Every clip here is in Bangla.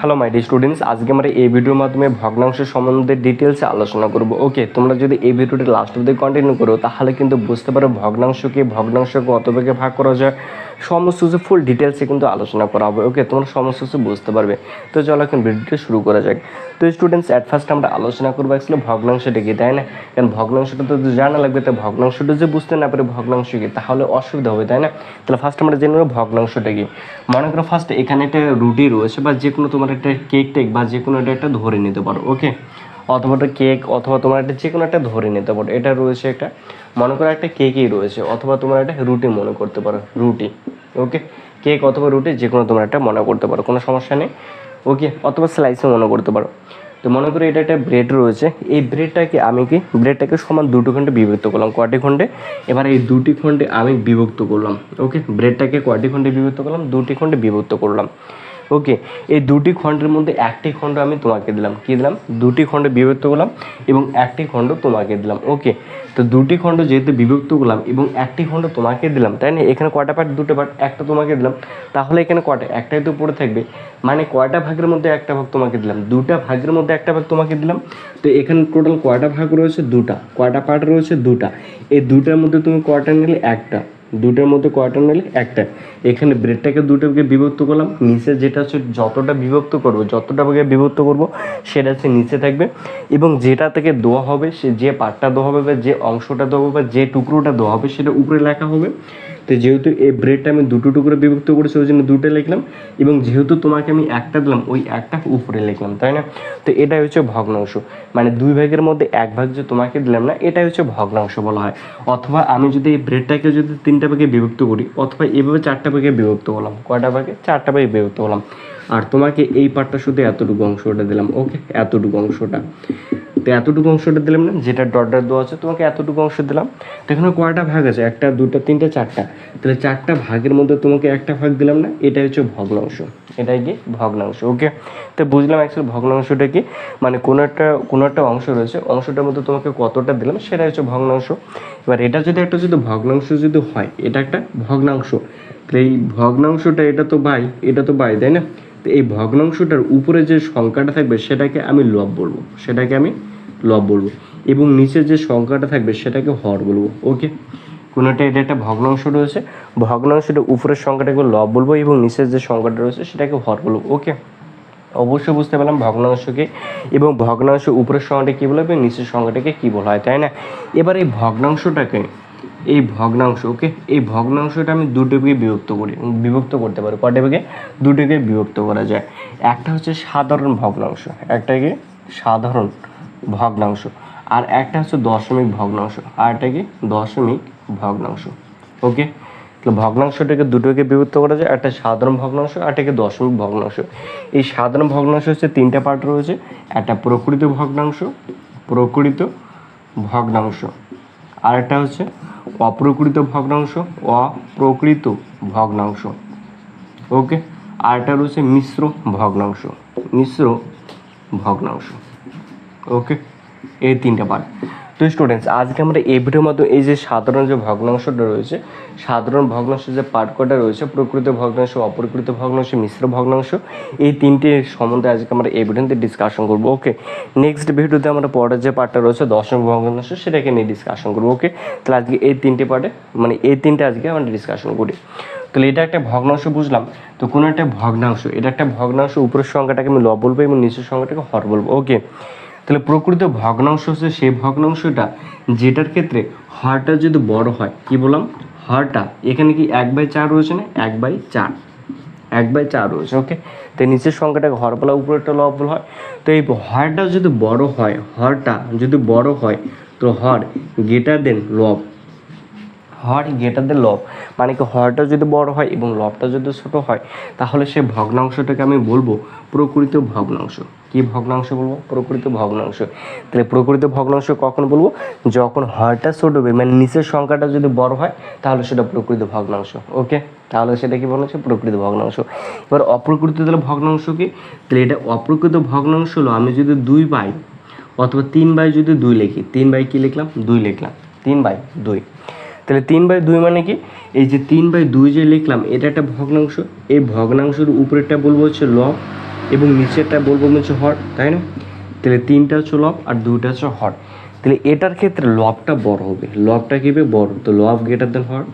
হ্যালো মাই ডি স্টুডেন্টস আজকে আমরা এই ভিডিওর মাধ্যমে ভগ্নাংশ সম্বন্ধে ডিটেলসে আলোচনা করব। ওকে তোমরা যদি এই ভিডিওটি লাস্ট অব্দি কন্টিনিউ করো, তাহলে কিন্তু বুঝতে পারো ভগ্নাংশকে ভগ্নাংশকে কত ভাগে ভাগ করা যায়। সমস্ত কিছু ফুল ডিটেলসে কিন্তু আলোচনা করা হবে। ওকে তোমরা সমস্ত কিছু বুঝতে পারবে। তো চলো এখন ভিডিওটি শুরু করা যাক। তো স্টুডেন্টস অ্যাট ফার্স্ট আমরা আলোচনা করব আসলে ভগ্নাংশটা কি, তাই না? কারণ ভগ্নাংশটা তো জানা লাগবে তো ভগ্নাংশটা যে বুঝতে না পারে ভগ্নাংশ কি, তাহলে অসুবিধা হবে, তাই না? তাহলে ফার্স্ট আমরা জেনে নেব ভগ্নাংশটা কি। মনে করো ফার্স্ট এখানে একটা রুটি রয়েছে বা যে কোনো তোমার একটা কেক টেক বা যে কোনো একটা ধরে নিতে পারো ওকে অথবা একটা কেক অথবা তোমার একটা যে কোনো একটা ধরে নিতে পারো, এটা রয়েছে একটা, মনে করো একটা কেকই রয়েছে, অথবা তোমার একটা রুটি মনে করতে পারো, রুটি ওকে কেক অথবা রুটি, যে কোনো তোমার একটা মনে করতে পারো, কোনো সমস্যা নেই ওকে অথবা স্লাইসও মনে করতে পারো। তো মনে করি এটা একটা ব্রেড রয়েছে, এই ব্রেডটাকে আমি কি ব্রেডটাকে সমান দুটো খণ্ডে বিভক্ত করলাম, কয়টি খণ্ডে? এবার এই দুটি খণ্ডে আমি বিভক্ত করলাম ওকে ব্রেডটাকে কয়টি খণ্ডে বিভক্ত করলাম? দুটি খণ্ডে বিভক্ত করলাম। ওকে এই দুটি খণ্ডের মধ্যে একটি খণ্ড আমি তোমাকে দিলাম। কি দিলাম? দুটি খণ্ডে বিভক্ত করলাম এবং একটি খণ্ড তোমাকে দিলাম। ওকে তো দুটি খণ্ড যেহেতু বিভক্ত করলাম এবং একটি খণ্ড তোমাকে দিলাম, তাই না? এখানে কয়টা পার্ট দুটো পার্ট একটা তোমাকে দিলাম। তাহলে এখানে কয়টা? একটাই তো পড়ে থাকবে। মানে কয়টা ভাগের মধ্যে একটা ভাগ তোমাকে দিলাম? দুটা ভাগের মধ্যে একটা ভাগ তোমাকে দিলাম। তো এখানে টোটাল কয়টা ভাগ রয়েছে? দুটা। কয়টা পার্ট রয়েছে? দুটা। এই দুটার মধ্যে তুমি কয়টা নিলে? একটা। দুটার মধ্যে কয়টা নিলে? একটা। এখানে ব্রেডটাকে দুটোকে বিভক্ত করলাম। নিচে যেটা হচ্ছে যতটা বিভক্ত করব, যতটা ভাগে বিভক্ত করব, সেটা হচ্ছে নিচে থাকবে। এবং যেটা থেকে দোয়া হবে, সে যে পাটটা দোয়া হবে বা যে অংশটা দেওয়া হবে বা যে টুকরোটা দেওয়া হবে, সেটা উপরে লেখা হবে। তো যেহেতু এই ব্রেডটা আমি দুটো টুকরো বিভক্ত করেছি, ওই জন্য দুটো লিখলাম এবং যেহেতু তোমাকে আমি একটা দিলাম, ওই একটা উপরে লিখলাম, তাই না? তো এটাই হচ্ছে ভগ্নাংশ। মানে দুই ভাগের মধ্যে এক ভাগ যে তোমাকে দিলাম না, এটাই হচ্ছে ভগ্নাংশ বলা হয়। অথবা আমি যদি এই ব্রেডটাকে যদি তিনটা ভাগে বিভক্ত করি, অথবা এভাবে চারটা ভাগে বিভক্ত হলাম কয়টা ভাগে? চারটা ভাগে বিভক্ত হলাম আর তোমাকে এই পার্টটা শুধু এতটুকু অংশটা দিলাম, ওকে? এতটুকু অংশটা। তো এতটুকু অংশটা দিলাম না, যেটা ডট দেওয়া আছে, তোমাকে এতটুকু অংশ দিলাম। তো এখানে কয়টা ভাগ আছে? একটা, দুটো, তিনটে, চারটা। তাহলে চারটা ভাগের মধ্যে তোমাকে একটা ভাগ দিলাম না, এটাই হচ্ছে ভগ্নাংশ। এটাই কি? ভগ্নাংশ ওকে তো বুঝলাম অ্যাকচুয়ালি ভগ্নাংশটা কি? মানে কোনো একটা কোনো একটা অংশ রয়েছে, অংশটার মধ্যে তোমাকে কতটা দিলাম সেটা হচ্ছে ভগ্নাংশ। এবার এটা যদি একটা যদি ভগ্নাংশ যদি হয়, এটা একটা ভগ্নাংশ। তাহলে এই ভগ্নাংশটা এটা তো বাই, এটা তো বাই, তাই না? তো এই ভগ্নাংশটার উপরে যে সংখ্যাটা থাকবে, সেটাকে আমি লব বলব। সেটাকে আমি লব বলব। এবং নিচে যে সংখ্যাটা থাকবে সেটাকে হর বলব। ওকে কোনোটা, এটা একটা ভগ্নাংশ রয়েছে। ভগ্নাংশটা উপরের সংখ্যাটাকে লব বলব এবং নিচের যে সংখ্যাটা রয়েছে সেটাকে হর বলব। ওকে অবশ্যই বুঝতে পারলাম ভগ্নাংশকে। এবং ভগ্নাংশ উপরের সংখ্যাটা কী বলা হবে নিচের সংখ্যাটাকে কী বলা হয়, তাই না? এবার এই ভগ্নাংশটাকে, এই ভগ্নাংশ ওকে এই ভগ্নাংশটা আমি দুটো ভাগে বিভক্ত করি, বিভক্ত করতে পারি। কটা ভাগে? দুটো ভাগে বিভক্ত করা যায়। একটা হচ্ছে সাধারণ ভগ্নাংশ, একটা কি? সাধারণ। ভগ্নাংশ। আর একটা হচ্ছে দশমিক ভগ্নাংশ, আর একটা কি? দশমিক ভগ্নাংশ। ওকে তাহলে ভগ্নাংশটাকে দুটোকে বিভক্ত করা যায়, একটা সাধারণ ভগ্নাংশ, আর একটা দশমিক ভগ্নাংশ। এই সাধারণ ভগ্নাংশ হচ্ছে তিনটা পার্ট রয়েছে, একটা প্রকৃত ভগ্নাংশ প্রকৃত ভগ্নাংশ। আর একটা হচ্ছে অপ্রকৃত ভগ্নাংশ অপ্রকৃত ভগ্নাংশ। ওকে আর একটা রয়েছে মিশ্র ভগ্নাংশ মিশ্র ভগ্নাংশ। ওকে এই তিনটা পার্ট তো স্টুডেন্টস আজকে আমরা এই ভিডিওর মাধ্যমে এই যে সাধারণ যে ভগ্নাংশটা রয়েছে, সাধারণ ভগ্নাংশ যে পার্ট কটা রয়েছে, প্রকৃত ভগ্নাংশ, অপ্রকৃত ভগ্নাংশ, মিশ্র ভগ্নাংশ, এই তিনটে সম্বন্ধে আজকে আমরা এই ভিডিওতে ডিসকাশন করব ওকে নেক্সট ভিডিওতে আমরা পরের যে পার্টটা রয়েছে, দশম ভগ্নাংশ, সেটাকে নিয়ে ডিসকাশন করব ওকে তাহলে আজকে এই তিনটে পার্টে মানে এই তিনটে আজকে আমরা ডিসকাশন করি। তাহলে এটা একটা ভগ্নাংশ বুঝলাম, তো কোনো একটা ভগ্নাংশ, এটা একটা ভগ্নাংশ উপরের সংখ্যাটাকে আমি ল বলব এবং নিচের সংখ্যাটাকে হর বলব ওকে তাহলে প্রকৃত ভগ্নাংশ হচ্ছে সেই ভগ্নাংশটা, যেটার ক্ষেত্রে হরটা যদি বড় হয়, কি বললাম? হরটা, এখানে কি এক বাই চার রয়েছে না? এক বাই চার। এক বাই চার রয়েছে ওকে তো নিচের সংখ্যাটা হর বলা, উপরেরটা লব বলা হয়। তো এই হরটা যদি বড় হয়, হরটা যদি বড় হয়, তো হর গেটার দেন লব হর গেটার দ্য লব মানে কি হরটা যদি বড় হয় এবং লবটা যদি ছোট হয়, তাহলে সে ভগ্নাংশটাকে আমি বলব প্রকৃত ভগ্নাংশ। কি ভগ্নাংশ বলব? প্রকৃত ভগ্নাংশ। তাহলে প্রকৃত ভগ্নাংশ কখন বলব? যখন হরটা ছোট হবে মানে নিচের সংখ্যাটা যদি বড় হয়, তাহলে সেটা প্রকৃত ভগ্নাংশ ওকে তাহলে সেটা কি বলা হচ্ছে প্রকৃত ভগ্নাংশ। এবার অপ্রকৃত তাহলে ভগ্নাংশ কি? তাহলে এটা অপ্রকৃত ভগ্নাংশ হলো, আমি যদি দুই বাই অথবা তিন বাই যদি দুই লিখি, তিন বাই কি লিখলাম? দুই লিখলাম। তিন বাই দুই। তাহলে তিন বাই দুই মানে কি? এই যে তিন বাই দুই যে লিখলাম, এটা একটা ভগ্নাংশ। এই ভগ্নাংশের উপরেরটা বলব হচ্ছে লব এবং নিচেরটা বলব হচ্ছে হর, তাই না? তাহলে তিনটা হচ্ছে লব আর দুইটা হচ্ছে হর। তাহলে এটার ক্ষেত্রে লবটা বড় হবে। লবটা কি হবে? বড়। তো লব গ্রেটার দেন হর।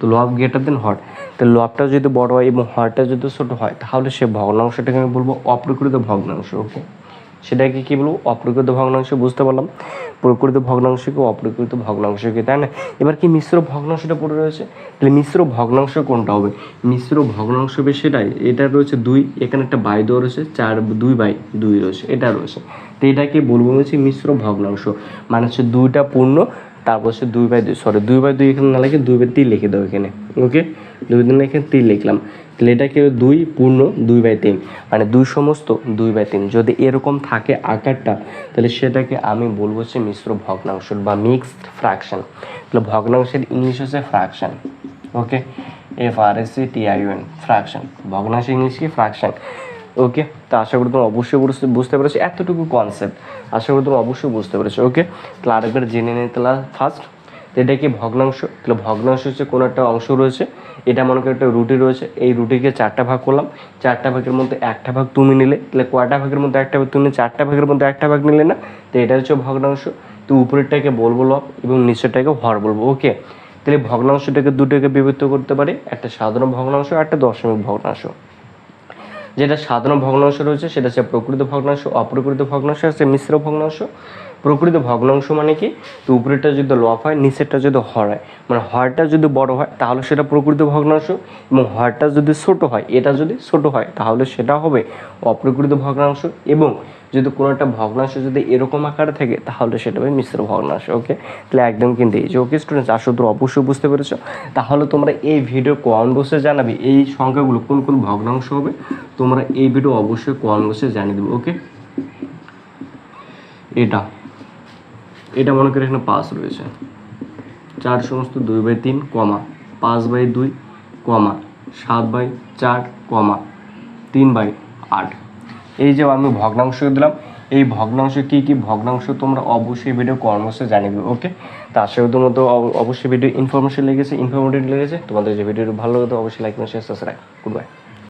তো লব গ্রেটার দেন হর। তাহলে লবটা যদি বড় হয় এবং হরটা যদি ছোটো হয়, তাহলে সে ভগ্নাংশটাকে আমি বলব অপ্রকৃত ভগ্নাংশ ওকে সেটাকে কী বলব? অপ্রকৃত ভগ্নাংশ বুঝতে পারলাম। প্রকৃত ভগ্নাংশকে অপ্রকৃত ভগ্নাংশকে তাই না? এবার কি মিশ্র ভগ্নাংশটা পড়ে রয়েছে? তাহলে মিশ্র ভগ্নাংশ কোনটা হবে? মিশ্র ভগ্নাংশ হবে সেটাই এটা রয়েছে দুই, এখানে একটা বাই দেওয়া রয়েছে, চার, দুই বাই দুই রয়েছে, এটা রয়েছে। তো এটাকে বলব হচ্ছে মিশ্র ভগ্নাংশ। মানে হচ্ছে দুইটা পূর্ণ, তারপর হচ্ছে দুই বাই দুই সরি দুই বাই দুই এখানে না লিখে দুই বাই তিন লিখে দাও এখানে ওকে দুই দিন এখানে তিন লিখলাম। তাহলে এটাকে দুই পূর্ণ, দুই বাই তিন? মানে দুই সমস্ত, দুই বাই তিন। যদি এরকম থাকে আকারটা, তাহলে সেটাকে আমি বলব হচ্ছে মিশ্র ভগ্নাংশ বা মিক্সড ফ্র্যাকশন তাহলে ভগ্নাংশের ইংলিশ হচ্ছে fraction okay F R S C T I N fraction ভগ্নাংশ ইংলিশ কি? ফ্র্যাকশন ওকে তো আশা করি তোমরা অবশ্যই বুঝতে পেরেছ। এতটুকু কনসেপ্ট আশা করি তোমরা অবশ্যই বুঝতে পেরেছ ওকে তাহলে আরেকবার জেনে নিতে ফার্স্ট এটা কি ভগ্নাংশ? তাহলে ভগ্নাংশ হচ্ছে কোনো একটা অংশ রয়েছে। এটা মনে করো একটা রুটি রয়েছে। এই রুটিকে চারটা ভাগ করলাম। চারটা ভাগের মধ্যে একটা ভাগ তুমি নিলে। তাহলে কয়টা ভাগের মধ্যে একটা ভাগ তুমি? চারটা ভাগের মধ্যে একটা ভাগ নিলে না? তো এটা হচ্ছে ভগ্নাংশ। তো উপরেরটাকে বলব লব এবং নিচেরটাকে হর বলব। ওকে? তাহলে ভগ্নাংশটাকে দুটোকে বিভক্ত করতে পারি। একটা সাধারণ ভগ্নাংশ আর একটা দশমিক ভগ্নাংশ। যেটা সাধারণ ভগ্নাংশ রয়েছে, সেটা হচ্ছে প্রকৃত ভগ্নাংশ, অপ্রকৃত ভগ্নাংশ আছে মিশ্র ভগ্নাংশ। প্রকৃত ভগ্নাংশ মানে কি? তো উপরেরটা যদি লব হয়, নিচেরটা যদি হর হয়। মানে হরটা যদি বড় হয়, তাহলে সেটা প্রকৃত ভগ্নাংশ। এবং হরটা যদি ছোট হয়, এটা যদি ছোট হয়, তাহলে সেটা হবে অপ্রকৃত ভগ্নাংশ। এবং যদি কোনো একটা ভগ্নাংশ যদি এরকম আকারে থাকে, তাহলে সেটা হবে মিশ্র ভগ্নাংশ ওকে তাহলে একদম কিন্তু এই যে ওকে স্টুডেন্টস আসলে তোমরা অবশ্যই বুঝতে পেরেছ। তাহলে তোমরা এই ভিডিও কমেন্ট বক্সে জানাবে এই সংখ্যাগুলো কোন কোন ভগ্নাংশ হবে। তোমরা এই ভিডিও অবশ্যই কমেন্ট বক্সে জানিয়ে দেবে ওকে এটা। এটা মনে করে এখানে পাঁচ রয়েছে। চার সমস্ত দুই বাই তিন কমা, পাঁচ বাই দুই কমা, সাত বাই চার কমা, তিন বাই আট। এই যে আমি ভগ্নাংশ দিলাম, এই ভগ্নাংশ কী কী? ভগ্নাংশ তোমরা অবশ্যই ভিডিও কর্মসে জানিয়ে দেবে ওকে তার সাথে তোমার তো অব- অবশ্যই ভিডিও ইনফরমেশন লেগেছে ইনফরমেটিভ লেগেছে। তোমাদের যে ভিডিওটি ভালো লাগে তো অবশ্যই like share subscribe good bye